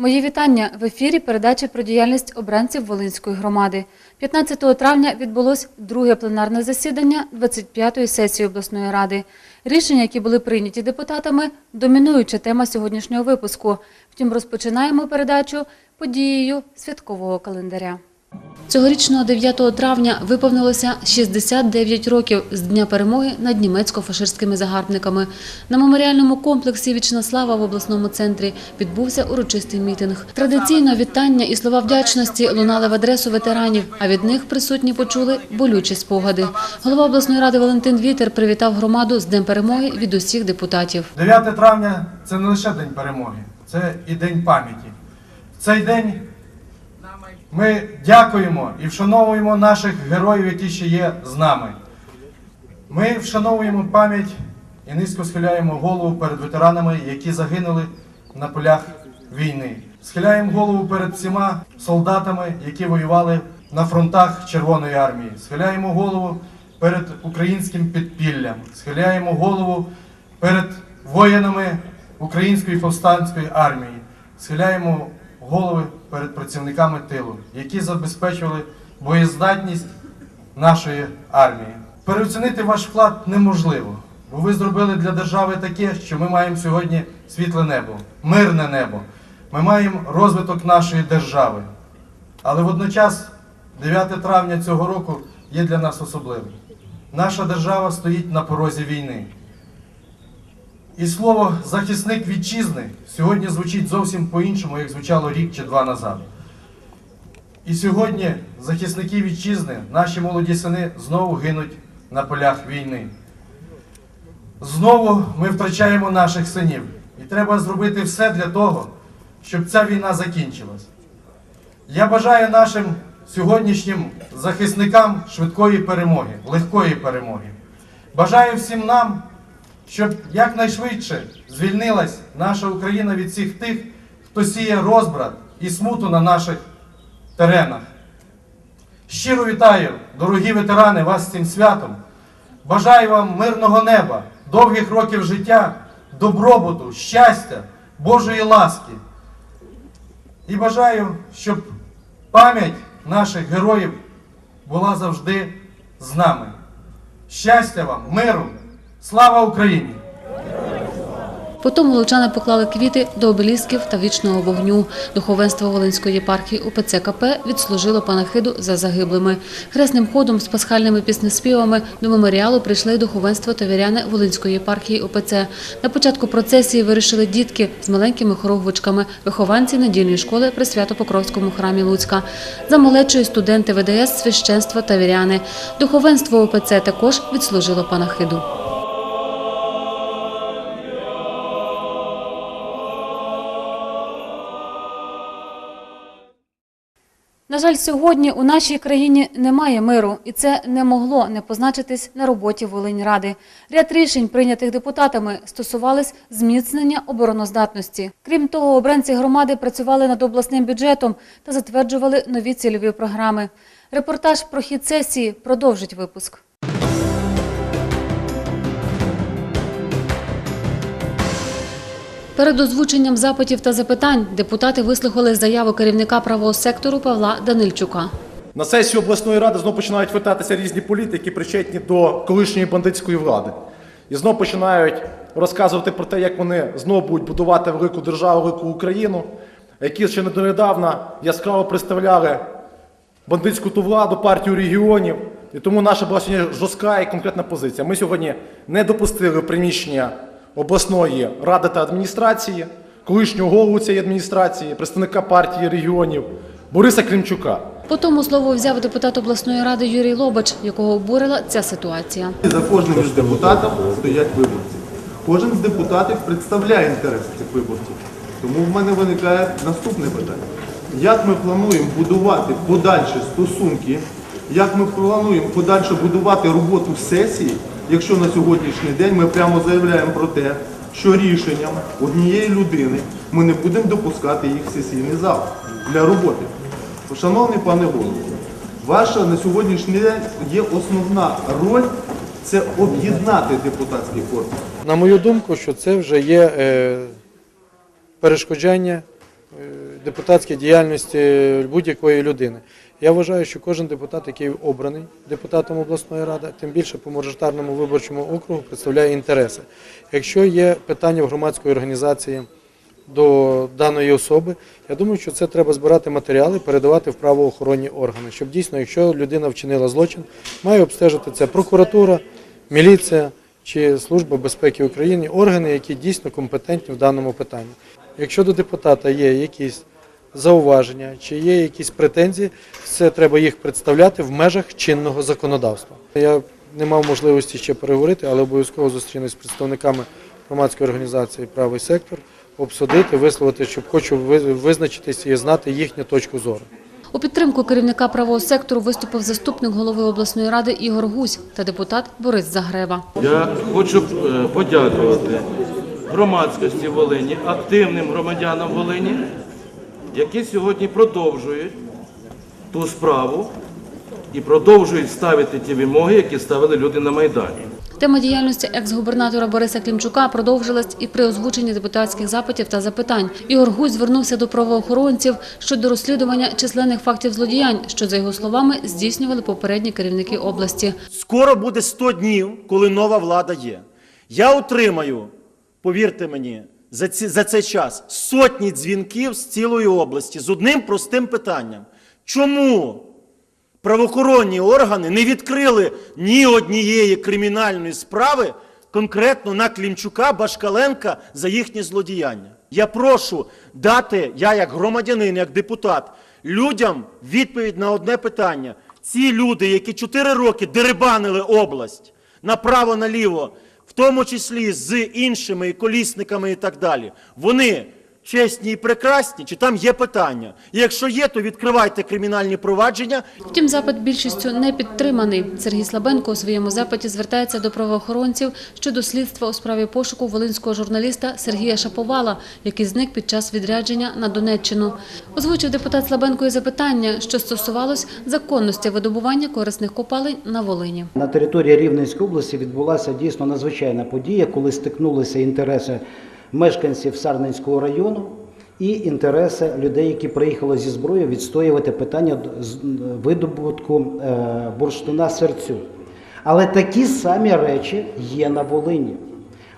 Мої вітання в ефірі передача про діяльність обранців Волинської громади. 15 травня відбулось друге пленарне засідання 25-ї сесії обласної ради. Рішення, які були прийняті депутатами, домінуюча тема сьогоднішнього випуску. Втім, розпочинаємо передачу подією святкового календаря. Цьогорічного 9 травня виповнилося 69 років з дня перемоги над німецько-фашистськими загарбниками. На меморіальному комплексі Вічна слава в обласному центрі відбувся урочистий мітинг. Традиційно вітання і слова вдячності лунали в адресу ветеранів, а від них присутні почули болючі спогади. Голова обласної ради Валентин Вітер привітав громаду з Днем перемоги від усіх депутатів. 9 травня це не лише День перемоги, це і День пам'яті. Цей день ми дякуємо і вшановуємо наших героїв, які ще є з нами. Ми вшановуємо пам'ять і низько схиляємо голову перед ветеранами, які загинули на полях війни. Схиляємо голову перед всіма солдатами, які воювали на фронтах Червоної армії. Схиляємо голову перед українським підпіллям. Схиляємо голову перед воїнами Української повстанської армії. Схиляємо голови перед працівниками тилу, які забезпечували боєздатність нашої армії. Переоцінити ваш вклад неможливо, бо ви зробили для держави таке, що ми маємо сьогодні світле небо, мирне небо. Ми маємо розвиток нашої держави. Але водночас 9 травня цього року є для нас особливим. Наша держава стоїть на порозі війни. І слово захисник вітчизни сьогодні звучить зовсім по-іншому, як звучало рік чи два назад. І сьогодні захисники вітчизни, наші молоді сини, знову гинуть на полях війни. Знову ми втрачаємо наших синів. І треба зробити все для того, щоб ця війна закінчилась. Я бажаю нашим сьогоднішнім захисникам швидкої перемоги, легкої перемоги. Бажаю всім нам, щоб якнайшвидше звільнилась наша Україна від всіх тих, хто сіє розбрат і смуту на наших теренах. Щиро вітаю, дорогі ветерани, вас з цим святом. Бажаю вам мирного неба, довгих років життя, добробуту, щастя, Божої ласки. І бажаю, щоб пам'ять наших героїв була завжди з нами. Щастя вам, миру, слава Україні! Потім волочани поклали квіти до обелісків та вічного вогню. Духовенство Волинської єпархії УПЦ КП відслужило панахиду за загиблими. Хресним ходом з пасхальними піснеспівами до меморіалу прийшли духовенство та віряни Волинської єпархії УПЦ. На початку процесії вирішили дітки з маленькими хоровочками, вихованці недільної школи при Свято-Покровському храмі Луцька. За малечою студенти ВДС, священство та віряни. Духовенство УПЦ також відслужило панахиду. Жаль, сьогодні у нашій країні немає миру, і це не могло не позначитись на роботі Волиньради. Ряд рішень, прийнятих депутатами, стосувались зміцнення обороноздатності. Крім того, обранці громади працювали над обласним бюджетом та затверджували нові цільові програми. Репортаж про хід сесії продовжить випуск. Перед озвученням запитів та запитань депутати вислухали заяву керівника правого сектору Павла Данильчука. На сесію обласної ради знову починають вертатися різні політики, причетні до колишньої бандитської влади. І знову починають розказувати про те, як вони знову будуть будувати велику державу, велику Україну, які ще недонедавна яскраво представляли бандитську ту владу, партію регіонів. І тому наша була сьогодні жорстка і конкретна позиція. Ми сьогодні не допустили приміщення обласної ради та адміністрації, колишнього голову цієї адміністрації, представника партії регіонів Бориса Кримчука. Потім слово взяв депутат обласної ради Юрій Лобач, якого обурила ця ситуація. За кожним з депутатів стоять виборці. Кожен з депутатів представляє інтереси цих виборців. Тому в мене виникає наступне питання. Як ми плануємо будувати подальші стосунки, як ми плануємо подальше будувати роботу сесії, якщо на сьогоднішній день ми прямо заявляємо про те, що рішенням однієї людини ми не будемо допускати їх в сесійний зал для роботи. Шановний пане голово, Ваша на сьогоднішній день є основна роль це об'єднати депутатський корпус. На мою думку, що це вже є е, перешкоджання е, депутатській діяльності будь-якої людини. Я вважаю, що кожен депутат, який обраний депутатом обласної ради, тим більше по мажоритарному виборчому округу, представляє інтереси. Якщо є питання в громадської організації до даної особи, я думаю, що це треба збирати матеріали, передавати в правоохоронні органи, щоб дійсно, якщо людина вчинила злочин, має обстежити це прокуратура, міліція чи Служба безпеки України, органи, які дійсно компетентні в даному питанні. Якщо до депутата є якісь зауваження чи є якісь претензії, це треба їх представляти в межах чинного законодавства. Я не мав можливості ще переговорити, але обов'язково зустрінусь з представниками громадської організації Правий сектор, обсудити, висловити, щоб хочу ви- визначитися і знати їхню точку зору. У підтримку керівника правого сектору виступив заступник голови обласної ради Ігор Гусь та депутат Борис Загреба. Я хочу е, подякувати громадськості Волині, активним громадянам Волині, які сьогодні продовжують ту справу і продовжують ставити ті вимоги, які ставили люди на Майдані. Тема діяльності екс-губернатора Бориса Клімчука продовжилась і при озвученні депутатських запитів та запитань. Ігор Гусь звернувся до правоохоронців щодо розслідування численних фактів злодіянь, що, за його словами, здійснювали попередні керівники області. Скоро буде 100 днів, коли нова влада є. Я отримаю, повірте мені, за, ці, за цей час сотні дзвінків з цілої області з одним простим питанням. Чому правоохоронні органи не відкрили ні однієї кримінальної справи конкретно на Клімчука, Башкаленка за їхні злодіяння? Я прошу дати, я як громадянин, як депутат, людям відповідь на одне питання. Ці люди, які 4 роки дерибанили область направо-наліво, тому числі з іншими колісниками і так далі, вони чесні і прекрасні, чи там є питання? І якщо є, то відкривайте кримінальні провадження, Втім, запит більшістю не підтриманий. Сергій Слабенко у своєму запиті звертається до правоохоронців щодо слідства у справі пошуку волинського журналіста Сергія Шаповала, який зник під час відрядження на Донеччину. Озвучив депутат Слабенко і запитання, що стосувалось законності видобування корисних копалень на Волині. На території Рівненської області відбулася дійсно надзвичайна подія, коли стикнулися інтереси мешканців Сарненського району і інтереси людей, які приїхали зі зброєю відстоювати питання видобутку е, бурштина серцю. Але такі самі речі є на Волині.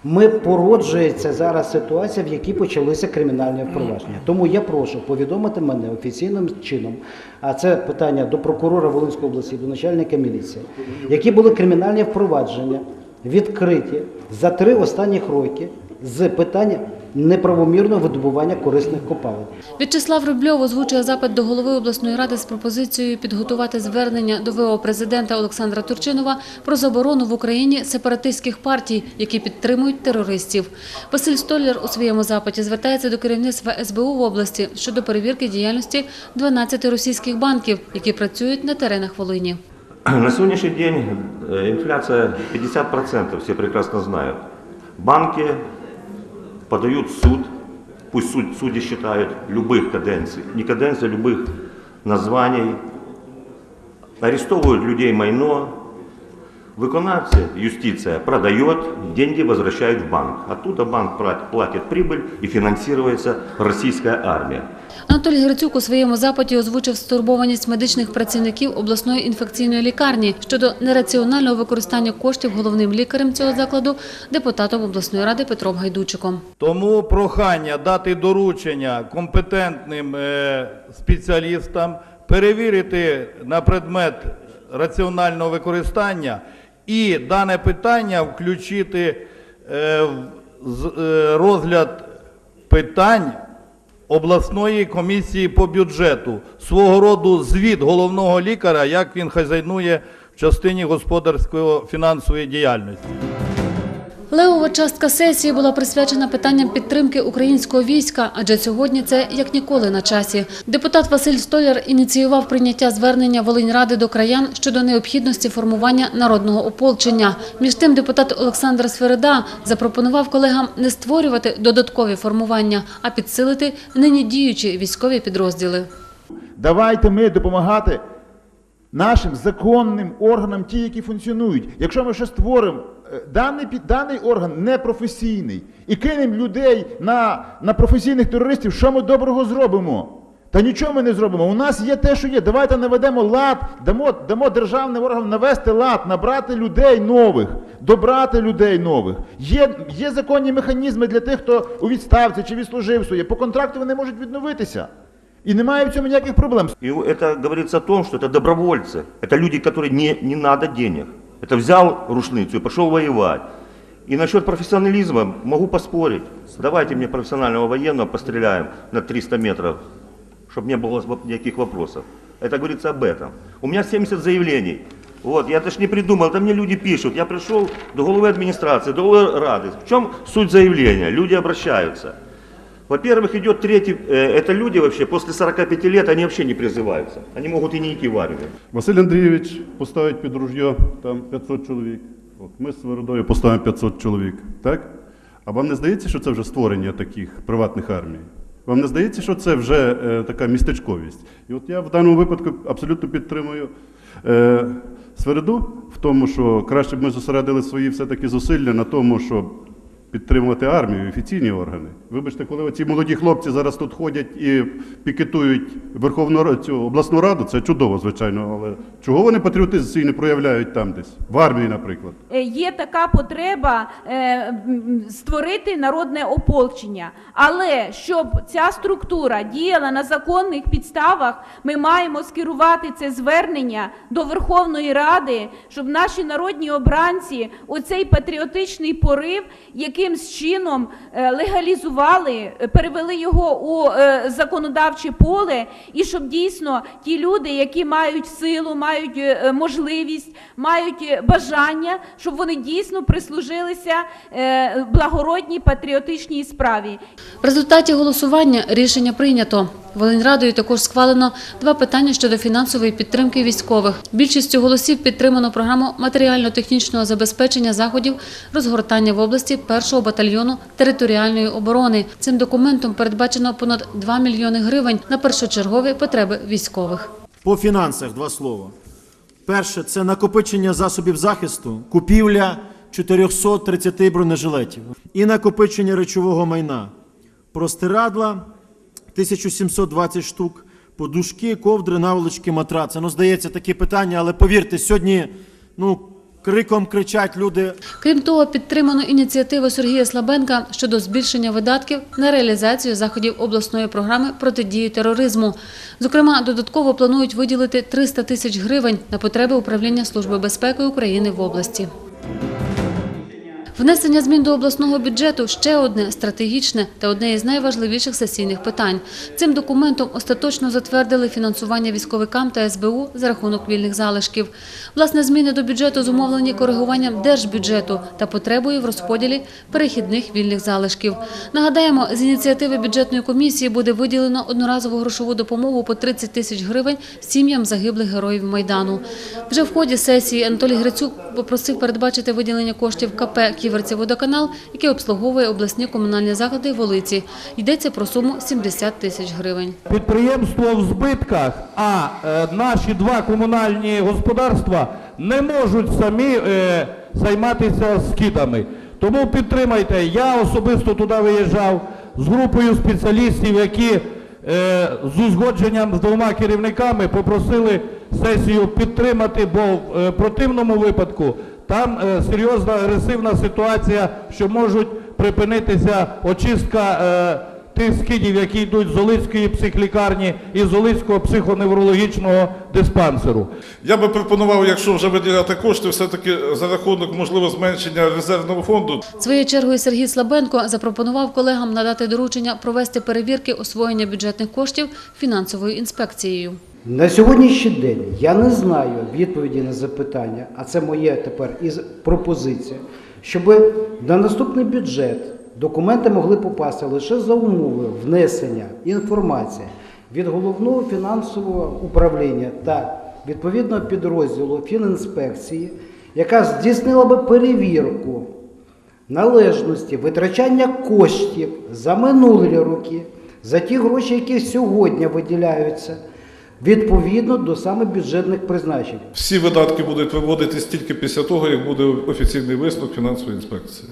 Ми породжується зараз ситуація, в якій почалися кримінальні впровадження. Тому я прошу повідомити мене офіційним чином. А це питання до прокурора Волинської області, до начальника міліції, які були кримінальні впровадження відкриті за три останніх роки з питання неправомірного видобування корисних копалин. В'ячеслав Рубльов озвучує запит до голови обласної ради з пропозицією підготувати звернення до ВО президента Олександра Турчинова про заборону в Україні сепаратистських партій, які підтримують терористів. Василь Столяр у своєму запиті звертається до керівництва СБУ в області щодо перевірки діяльності 12 російських банків, які працюють на теренах Волині. На сегодняшний день э, инфляция 50%, все прекрасно знают. Банки подают в суд, пусть суд, судьи считают любых каденций, не каденций, а любых названий, арестовывают людей майно, Виконавці, юстиция продает, деньги возвращают в банк. Оттуда банк плат- платит прибыль и финансируется российская армия. Анатолій Грицюк у своєму запиті озвучив стурбованість медичних працівників обласної інфекційної лікарні щодо нераціонального використання коштів головним лікарем цього закладу депутатом обласної ради Петром Гайдучиком. Тому прохання дати доручення компетентним е, спеціалістам перевірити на предмет раціонального використання і дане питання включити е, в е, розгляд питань обласної комісії по бюджету, свого роду звіт головного лікаря, як він хазяйнує в частині господарської фінансової діяльності. Левова частка сесії була присвячена питанням підтримки українського війська, адже сьогодні це як ніколи на часі. Депутат Василь Столяр ініціював прийняття звернення Волиньради до краян щодо необхідності формування народного ополчення. Між тим, депутат Олександр Свереда запропонував колегам не створювати додаткові формування, а підсилити нині діючі військові підрозділи. Давайте ми допомагати нашим законним органам, ті, які функціонують. Якщо ми ще створимо е, даний, даний орган непрофесійний і кинемо людей на, на професійних терористів, що ми доброго зробимо? Та нічого ми не зробимо. У нас є те, що є. Давайте наведемо лад, дамо, дамо державним органам навести лад, набрати людей нових, добрати людей нових. Є, є законні механізми для тих, хто у відставці чи відслужив своє. По контракту вони можуть відновитися. І немає в цьому ніяких проблем. И это говорится о том, что это добровольцы, это люди, которые не, не надо денег. Это взял рушницу и пошел воевать. И насчет профессионализма могу поспорить. Давайте мне профессионального военного постреляем на 300 метров, чтобы не было воп- никаких вопросов. Это говорится об этом. У меня 70 заявлений. Вот, я даже не придумал, это мне люди пишут. Я пришел до головы администрации, до головы Рады. В чем суть заявления? Люди обращаются. Во-первых, идет третий, э, это люди вообще после 45 лет, они вообще не призываются. Они могут и не идти в армию. Василь Андрійович поставить під ружьо там 500 чоловік. От ми з Свиридою поставимо 500 чоловік. Так? А вам не здається, що це вже створення таких приватних армій? Вам не здається, що це вже е, така містечковість? І от я в даному випадку абсолютно підтримую е, Свириду в тому, що краще б ми зосередили свої все-таки зусилля на тому, щоб підтримувати армію, офіційні органи. Вибачте, коли ці молоді хлопці зараз тут ходять і пікетують Верховну цю обласну раду, це чудово, звичайно, але чого вони патріотизм не проявляють там десь? В армії, наприклад. Е, є така потреба е, створити народне ополчення. Але щоб ця структура діяла на законних підставах, ми маємо скерувати це звернення до Верховної Ради, щоб наші народні обранці оцей патріотичний порив якимсь чином е, легалізували, е, перевели його у е, законодавче поле, і щоб дійсно ті люди, які мають силу, мають можливість, мають бажання, щоб вони дійсно прислужилися благородній патріотичній справі. В результаті голосування рішення прийнято. Волиньрадою також схвалено два питання щодо фінансової підтримки військових. Більшістю голосів підтримано програму матеріально-технічного забезпечення заходів розгортання в області першого батальйону територіальної оборони. Цим документом передбачено понад 2 мільйони гривень на першочергові потреби військових. По фінансах два слова. Перше це накопичення засобів захисту, купівля 430 бронежилетів і накопичення речового майна. Простирадла 1720 штук, подушки, ковдри, наволочки, матраци. Ну, здається, такі питання, але повірте, сьогодні ну, криком кричать люди. Крім того, підтримано ініціативу Сергія Слабенка щодо збільшення видатків на реалізацію заходів обласної програми протидії тероризму. Зокрема, додатково планують виділити 300 тисяч гривень на потреби управління Служби безпеки України в області. Внесення змін до обласного бюджету ще одне стратегічне та одне із найважливіших сесійних питань. Цим документом остаточно затвердили фінансування військовикам та СБУ за рахунок вільних залишків. Власне, зміни до бюджету зумовлені коригуванням держбюджету та потребою в розподілі перехідних вільних залишків. Нагадаємо, з ініціативи бюджетної комісії буде виділено одноразову грошову допомогу по 30 тисяч гривень сім'ям загиблих героїв Майдану. Вже в ході сесії Анатолій Грицюк попросив передбачити виділення коштів КП «Ківерціводоканал», який обслуговує обласні комунальні заклади Волиці. Йдеться про суму 70 тисяч гривень. Підприємство в збитках, а е, наші два комунальні господарства не можуть самі е, займатися скидами. Тому підтримайте. Я особисто туди виїжджав з групою спеціалістів, які е, з узгодженням з двома керівниками попросили сесію підтримати, бо в противному випадку там е, серйозна агресивна ситуація, що можуть припинитися очистка. Е, тих скидів, які йдуть з Олицької психлікарні і з Олицького психоневрологічного диспансеру. Я би пропонував, якщо вже виділяти кошти, все-таки за рахунок можливо зменшення резервного фонду. Своєю чергою Сергій Слабенко запропонував колегам надати доручення провести перевірки освоєння бюджетних коштів фінансовою інспекцією. На сьогоднішній день я не знаю відповіді на запитання, а це моє тепер із пропозиція, щоб на наступний бюджет документи могли попасти лише за умови внесення інформації від головного фінансового управління та відповідного підрозділу фінінспекції, яка здійснила би перевірку належності витрачання коштів за минулі роки, за ті гроші, які сьогодні виділяються відповідно до саме бюджетних призначень. Всі видатки будуть виводитись тільки після того, як буде офіційний висновок фінансової інспекції.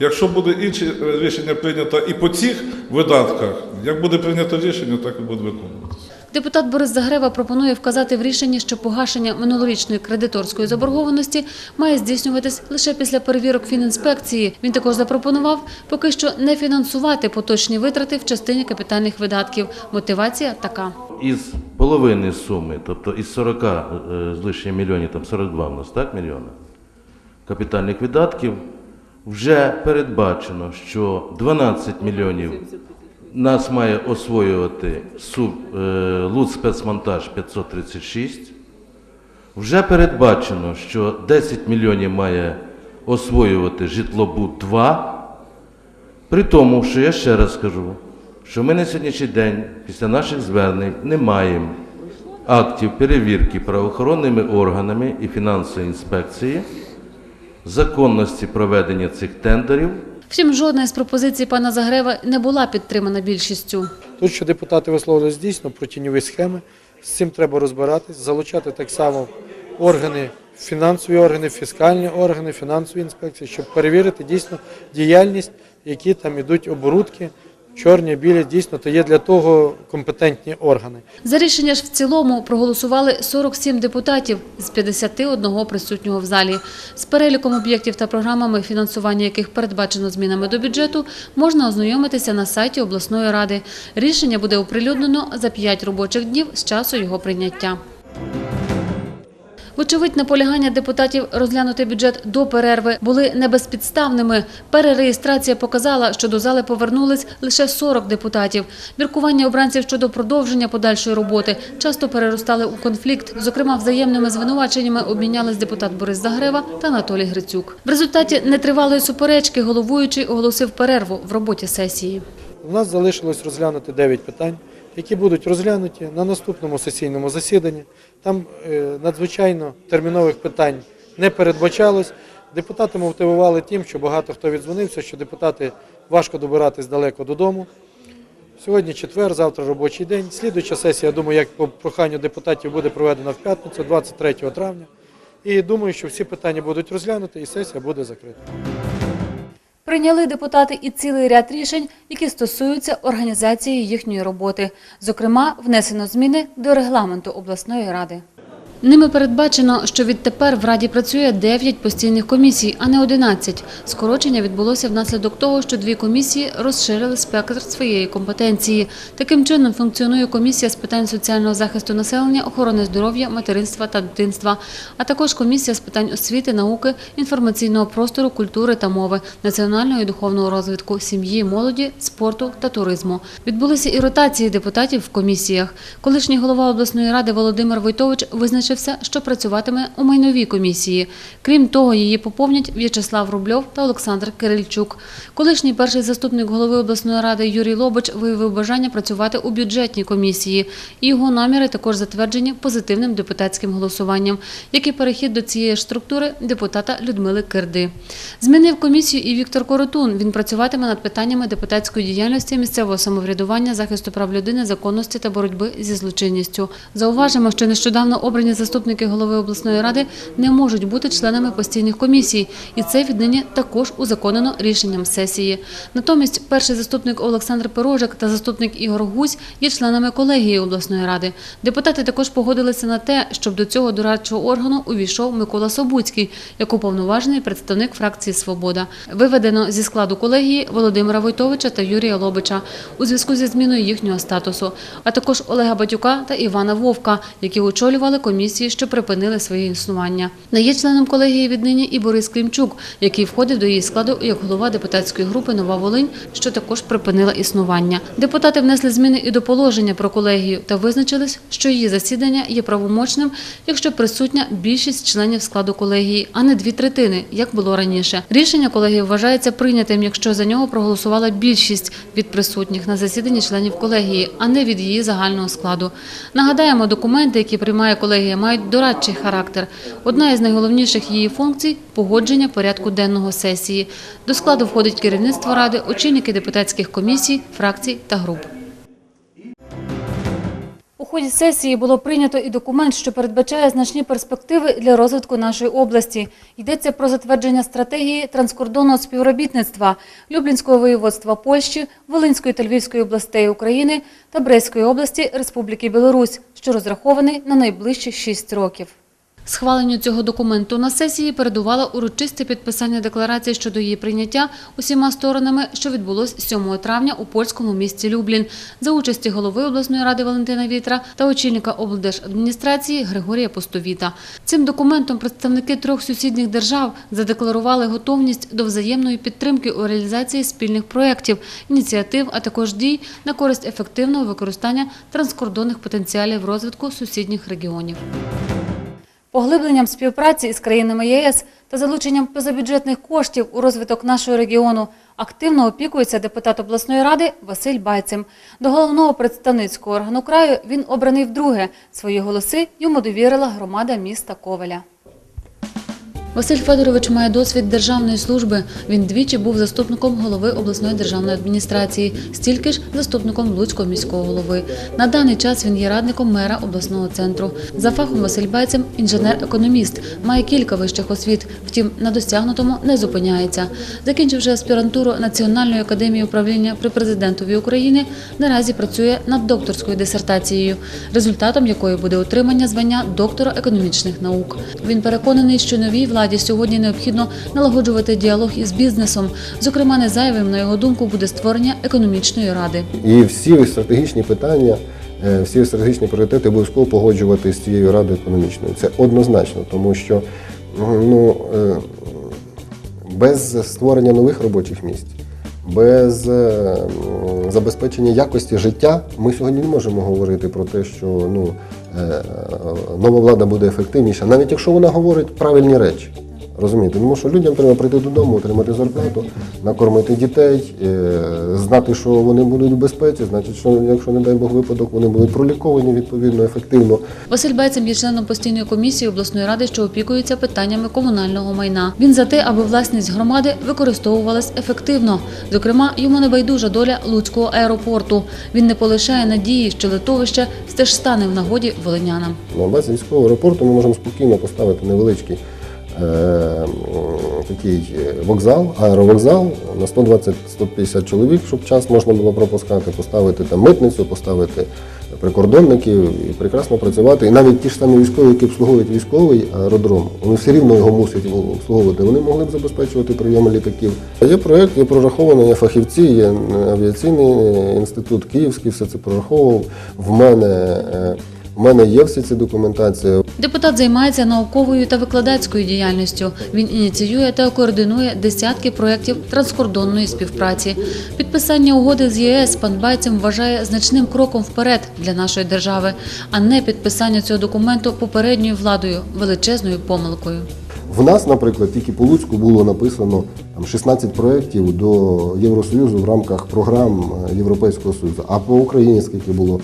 Якщо буде інше рішення прийнято і по цих видатках, як буде прийнято рішення, так і буде виконуватися. Депутат Борис Загрева пропонує вказати в рішенні, що погашення минулорічної кредиторської заборгованості має здійснюватись лише після перевірок фінінспекції. Він також запропонував поки що не фінансувати поточні витрати в частині капітальних видатків. Мотивація така. Із половини суми, тобто із 40 е, з лишнім мільйонів, там 42 у нас, так, мільйони капітальних видатків, вже передбачено, що 12 мільйонів нас має освоювати СУБ Луц спецмонтаж 536. Вже передбачено, що 10 мільйонів має освоювати житлобуд 2. При тому, що я ще раз скажу, що ми на сьогоднішній день після наших звернень не маємо актів перевірки правоохоронними органами і фінансової інспекції законності проведення цих тендерів. Втім, жодна із пропозицій пана Загрева не була підтримана більшістю. Тут, що депутати висловились дійсно про тіньові схеми, з цим треба розбиратись, залучати так само органи, фінансові органи, фіскальні органи, фінансові інспекції, щоб перевірити дійсно діяльність, які там ідуть оборудки, чорні, білі, дійсно, то є для того компетентні органи. За рішення ж в цілому проголосували 47 депутатів з 51 присутнього в залі. З переліком об'єктів та програмами, фінансування яких передбачено змінами до бюджету, можна ознайомитися на сайті обласної ради. Рішення буде оприлюднено за 5 робочих днів з часу його прийняття. Вочевидь, наполягання депутатів розглянути бюджет до перерви були не безпідставними. Перереєстрація показала, що до зали повернулись лише 40 депутатів. Міркування обранців щодо продовження подальшої роботи часто переростали у конфлікт. Зокрема, взаємними звинуваченнями обмінялись депутат Борис Загрева та Анатолій Грицюк. В результаті нетривалої суперечки головуючий оголосив перерву в роботі сесії. У нас залишилось розглянути 9 питань, які будуть розглянуті на наступному сесійному засіданні. Там е, надзвичайно термінових питань не передбачалось. Депутати мотивували тим, що багато хто віддзвонився, що депутати важко добиратись далеко додому. Сьогодні четвер, завтра робочий день. Слідуюча сесія, я думаю, як по проханню депутатів буде проведена в п'ятницю, 23 травня. І думаю, що всі питання будуть розглянуті і сесія буде закрита. Прийняли депутати і цілий ряд рішень, які стосуються організації їхньої роботи. Зокрема, внесено зміни до регламенту обласної ради. Ними передбачено, що відтепер в Раді працює 9 постійних комісій, а не 11. Скорочення відбулося внаслідок того, що дві комісії розширили спектр своєї компетенції. Таким чином функціонує комісія з питань соціального захисту населення, охорони здоров'я, материнства та дитинства, а також комісія з питань освіти, науки, інформаційного простору, культури та мови, національного і духовного розвитку, сім'ї, молоді, спорту та туризму. Відбулися і ротації депутатів в комісіях. Колишній голова обласної ради Володимир Войтович визначився, що працюватиме у майновій комісії. Крім того, її поповнять В'ячеслав Рубльов та Олександр Кирильчук. Колишній перший заступник голови обласної ради Юрій Лобич виявив бажання працювати у бюджетній комісії. Його наміри також затверджені позитивним депутатським голосуванням, як і перехід до цієї структури депутата Людмили Кирди. Змінив комісію і Віктор Коротун. Він працюватиме над питаннями депутатської діяльності, місцевого самоврядування, захисту прав людини, законності та боротьби зі злочинністю. Зауважимо, що нещодавно обрані заступники голови обласної ради не можуть бути членами постійних комісій, і це віднині також узаконено рішенням сесії. Натомість перший заступник Олександр Пирожик та заступник Ігор Гусь є членами колегії обласної ради. Депутати також погодилися на те, щоб до цього дорадчого органу увійшов Микола Собуцький, як уповноважений представник фракції Свобода. Виведено зі складу колегії Володимира Войтовича та Юрія Лобича у зв'язку зі зміною їхнього статусу, а також Олега Батюка та Івана Вовка, які очолювали комісії, що припинили своє існування. Не є членом колегії віднині і Борис Клімчук, який входив до її складу як голова депутатської групи Нова Волинь, що також припинила існування. Депутати внесли зміни і до положення про колегію та визначились, що її засідання є правомочним, якщо присутня більшість членів складу колегії, а не дві третини, як було раніше. Рішення колегії вважається прийнятим, якщо за нього проголосувала більшість від присутніх на засіданні членів колегії, а не від її загального складу. Нагадаємо, документи, які приймає колегія, мають дорадчий характер. Одна із найголовніших її функцій погодження порядку денного сесії. До складу входить керівництво ради, очільники депутатських комісій, фракцій та груп. Ході сесії було прийнято і документ, що передбачає значні перспективи для розвитку нашої області. Йдеться про затвердження стратегії транскордонного співробітництва Люблінського воєводства Польщі, Волинської та Львівської областей України та Брестської області Республіки Білорусь, що розрахований на найближчі шість років. Схваленню цього документу на сесії передувало урочисте підписання декларації щодо її прийняття усіма сторонами, що відбулось 7 травня у польському місті Люблін за участі голови обласної ради Валентина Вітра та очільника облдержадміністрації Григорія Постовіта. Цим документом представники трьох сусідніх держав задекларували готовність до взаємної підтримки у реалізації спільних проєктів, ініціатив, а також дій на користь ефективного використання транскордонних потенціалів розвитку сусідніх регіонів. Поглибленням співпраці із країнами ЄС та залученням позабюджетних коштів у розвиток нашого регіону активно опікується депутат обласної ради Василь Байцем. До головного представницького органу краю він обраний вдруге. Свої голоси йому довірила громада міста Ковеля. Василь Федорович має досвід державної служби. Він двічі був заступником голови обласної державної адміністрації, стільки ж заступником Луцького міського голови. На даний час він є радником мера обласного центру. За фахом Василь Байцем – інженер-економіст, має кілька вищих освіт, втім на досягнутому не зупиняється. Закінчивши аспірантуру Національної академії управління при президентові України, наразі працює над докторською дисертацією, результатом якої буде отримання звання доктора економічних наук. Він переконаний, що новій владі сьогодні необхідно налагоджувати діалог із бізнесом. Зокрема, не зайвим, на його думку, буде створення економічної ради. І всі стратегічні питання, е, всі стратегічні пріоритети обов'язково погоджувати з цією радою економічною. Це однозначно, тому що ну, е, без створення нових робочих місць, без е, забезпечення якості життя ми сьогодні не можемо говорити про те, що ну, нова влада буде ефективніша, навіть якщо вона говорить правильні речі. Розумієте, тому що людям треба прийти додому, отримати зарплату, накормити дітей, е, знати, що вони будуть в безпеці, значить, що якщо не дай Бог випадок, вони будуть проліковані відповідно ефективно. Василь Байцем є членом постійної комісії обласної ради, що опікується питаннями комунального майна. Він за те, аби власність громади використовувалась ефективно. Зокрема, йому не байдужа доля Луцького аеропорту. Він не полишає надії, що литовище теж стане в нагоді волинянам. На базі військового аеропорту ми можемо спокійно поставити невеличкий такий е, вокзал, аеровокзал на 120-150 чоловік, щоб час можна було пропускати, поставити там митницю, поставити прикордонників і прекрасно працювати. І навіть ті ж самі військові, які обслуговують військовий аеродром, вони все рівно його мусять обслуговувати. Вони могли б забезпечувати прийом літаків. Є проєкт, є прораховано, є фахівці, є авіаційний інститут Київський, все це прораховував. В мене в мене є всі ці документації. Депутат займається науковою та викладацькою діяльністю. Він ініціює та координує десятки проєктів транскордонної співпраці. Підписання угоди з ЄС пан Байцем вважає значним кроком вперед для нашої держави, а не підписання цього документу попередньою владою величезною помилкою. В нас, наприклад, тільки по Луцьку було написано там 16 проєктів до Євросоюзу в рамках програм е, Європейського Союзу. А по Україні скільки було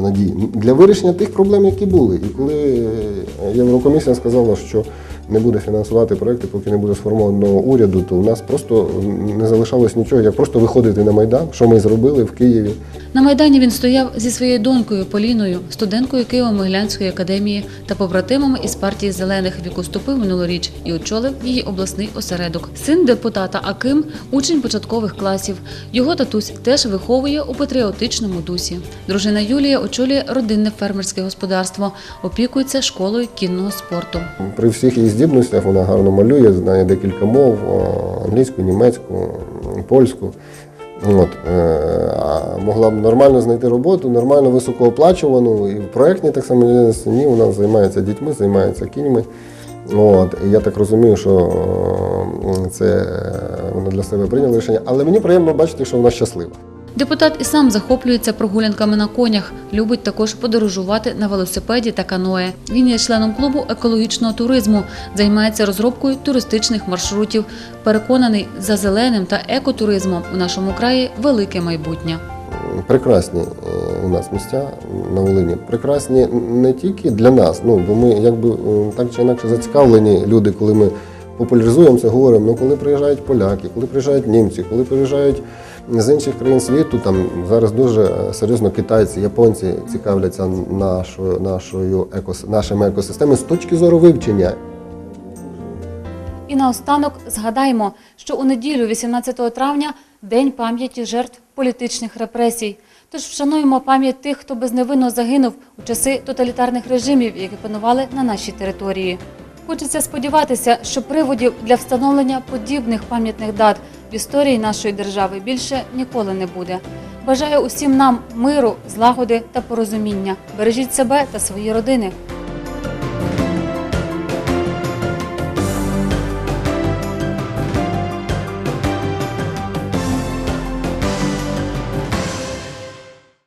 надій для вирішення тих проблем, які були. І коли е, Єврокомісія сказала, що не буде фінансувати проекти, поки не буде сформовано уряду, то у нас просто не залишалось нічого, як просто виходити на майдан, що ми зробили в Києві. На майдані він стояв зі своєю донькою Поліною, студенткою Києво-Могилянської академії та побратимами із партії зелених, в яку вступив минулоріч і очолив її обласний осередок. Син депутата Аким, учень початкових класів. Його татусь теж виховує у патріотичному дусі. Дружина Юлія очолює родинне фермерське господарство, опікується школою кінного спорту. При всіх її здібностях вона гарно малює, знає декілька мов: англійську, німецьку, польську. От, е, а могла б нормально знайти роботу, нормально високооплачувану. І в проєктній так само ні, вона займається дітьми, займається кіньми. От, і я так розумію, що е, це е, вона для себе прийняла рішення. Але мені приємно бачити, що вона щаслива. Депутат і сам захоплюється прогулянками на конях, любить також подорожувати на велосипеді та каное. Він є членом клубу екологічного туризму, займається розробкою туристичних маршрутів. Переконаний, за зеленим та екотуризмом у нашому краї велике майбутнє. прекрасні е, у нас місця на Волині. Прекрасні не тільки для нас, ну бо ми якби е, так чи інакше зацікавлені люди, коли ми популяризуємо це, говоримо. Ну коли приїжджають поляки, коли приїжджають німці, коли приїжджають з інших країн світу. Там зараз дуже е, серйозно китайці, японці цікавляться нашою, нашою екос, нашими екосистемами з точки зору вивчення І наостанок згадаємо, що у неділю, 18 травня, День пам'яті жертв політичних репресій. Тож вшануємо пам'ять тих, хто безневинно загинув у часи тоталітарних режимів, які панували на нашій території. Хочеться сподіватися, що приводів для встановлення подібних пам'ятних дат в історії нашої держави більше ніколи не буде. Бажаю усім нам миру, злагоди та порозуміння. Бережіть себе та свої родини.